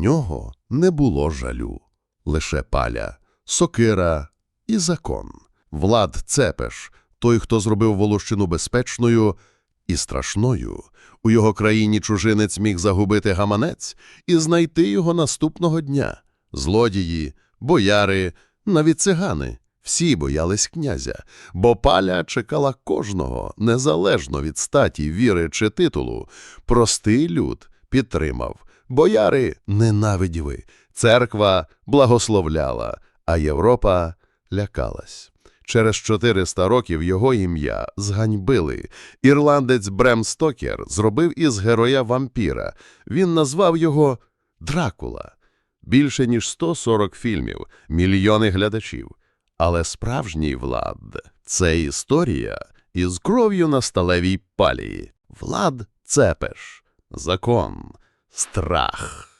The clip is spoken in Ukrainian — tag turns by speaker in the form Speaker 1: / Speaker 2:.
Speaker 1: нього не було жалю. Лише паля, сокира і закон. Влад Цепеш, той, хто зробив Волощину безпечною і страшною. У його країні чужинець міг загубити гаманець і знайти його наступного дня. Злодії, бояри, навіть цигани – всі боялись князя, бо паля чекала кожного, незалежно від статі, віри чи титулу. Простий люд підтримав, бояри ненавиділи, церква благословляла, а Європа лякалась. Через 400 років його ім'я зганьбили. Ірландець Брем Стокер зробив із героя вампіра. Він назвав його Дракула. Більше ніж 140 фільмів, мільйони глядачів. Але справжній Влад – це історія із кров'ю на сталевій палії. Влад – цепеш, закон, страх.